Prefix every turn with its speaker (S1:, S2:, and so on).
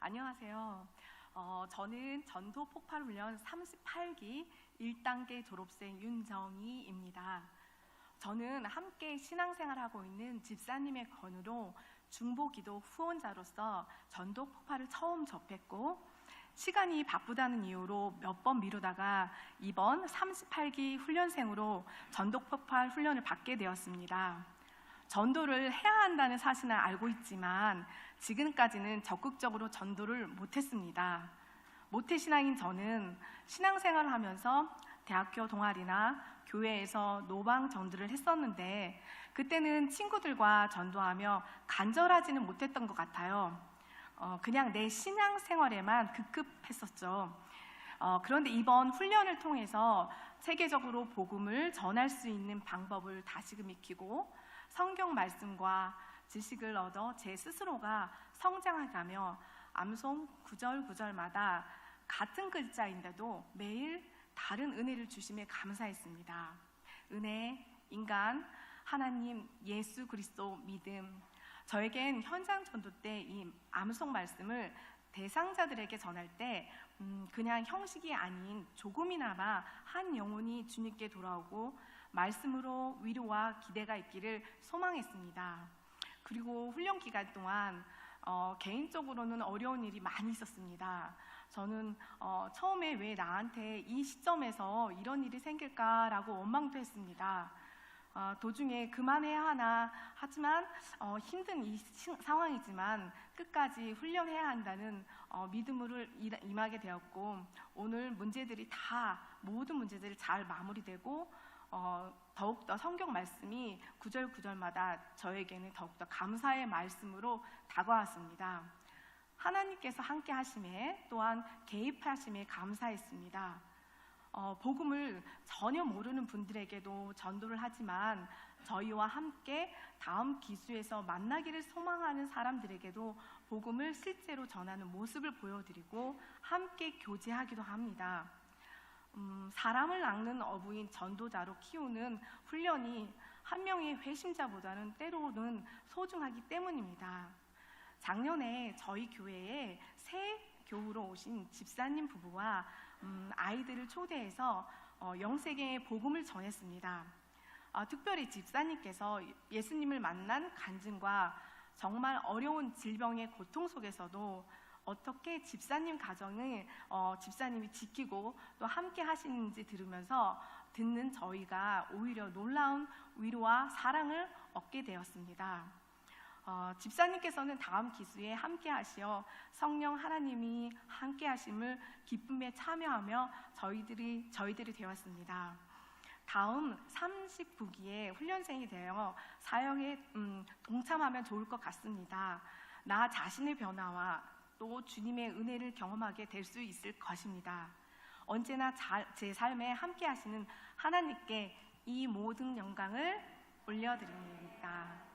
S1: 안녕하세요. 어, 저는 전도 폭발 훈련 38기 1단계 졸업생 윤정희입니다. 저는 함께 신앙생활하고 있는 집사님의 권유로 중보기도 후원자로서 전도 폭발을 처음 접했고 시간이 바쁘다는 이유로 몇 번 미루다가 이번 38기 훈련생으로 전도 폭발 훈련을 받게 되었습니다. 전도를 해야 한다는 사실은 알고 있지만 지금까지는 적극적으로 전도를 못했습니다. 모태신앙인 저는 신앙생활을 하면서 대학교 동아리나 교회에서 노방 전도를 했었는데 그때는 친구들과 전도하며 간절하지는 못했던 것 같아요. 어, 그냥 내 신앙생활에만 급급했었죠. 어, 그런데 이번 훈련을 통해서 세계적으로 복음을 전할 수 있는 방법을 다시금 익히고 성경 말씀과 지식을 얻어 제 스스로가 성장해가며 암송 구절 구절마다 같은 글자인데도 매일 다른 은혜를 주심에 감사했습니다. 은혜, 인간, 하나님, 예수 그리스도 믿음. 저에겐 현장 전도 때 이 암송 말씀을 대상자들에게 전할 때 음, 그냥 형식이 아닌 조금이나마 한 영혼이 주님께 돌아오고 말씀으로 위로와 기대가 있기를 소망했습니다. 그리고 훈련 기간 동안 어, 개인적으로는 어려운 일이 많이 있었습니다. 저는 어, 처음에 왜 나한테 이 시점에서 이런 일이 생길까라고 원망도 했습니다. 어, 도중에 그만해야 하나 하지만 어, 힘든 이 시- 상황이지만 끝까지 훈련해야 한다는 어, 일- 임하게 되었고 오늘 문제들이 다 모든 문제들이 잘 마무리되고 어, 더욱더 성경 말씀이 구절 구절마다 저에게는 더욱더 감사의 말씀으로 다가왔습니다. 하나님께서 함께 하심에 또한 개입하심에 감사했습니다. 어, 복음을 전혀 모르는 분들에게도 전도를 하지만 저희와 함께 다음 기수에서 만나기를 소망하는 사람들에게도 복음을 실제로 전하는 모습을 보여드리고 함께 교제하기도 합니다. 음, 사람을 낚는 어부인 전도자로 키우는 훈련이 한 명의 회심자보다는 때로는 소중하기 때문입니다. 작년에 저희 교회에 새 교우로 오신 집사님 부부와 음, 아이들을 초대해서 어, 영세계의 복음을 전했습니다. 아, 특별히 집사님께서 예수님을 만난 간증과 정말 어려운 질병의 고통 속에서도 어떻게 집사님 가정을 어, 집사님이 지키고 또 함께 하시는지 들으면서 듣는 저희가 오히려 놀라운 위로와 사랑을 얻게 되었습니다. 어, 집사님께서는 다음 기수에 함께 하시어 성령 하나님이 함께 하심을 기쁨에 참여하며 저희들이 저희들이 되었습니다. 다음 39기의 훈련생이 되어 사역에 음, 동참하면 좋을 것 같습니다. 나 자신의 변화와 또 주님의 은혜를 경험하게 될 수 있을 것입니다. 언제나 자- 제 삶에 함께 하시는 하나님께 이 모든 영광을 올려드립니다.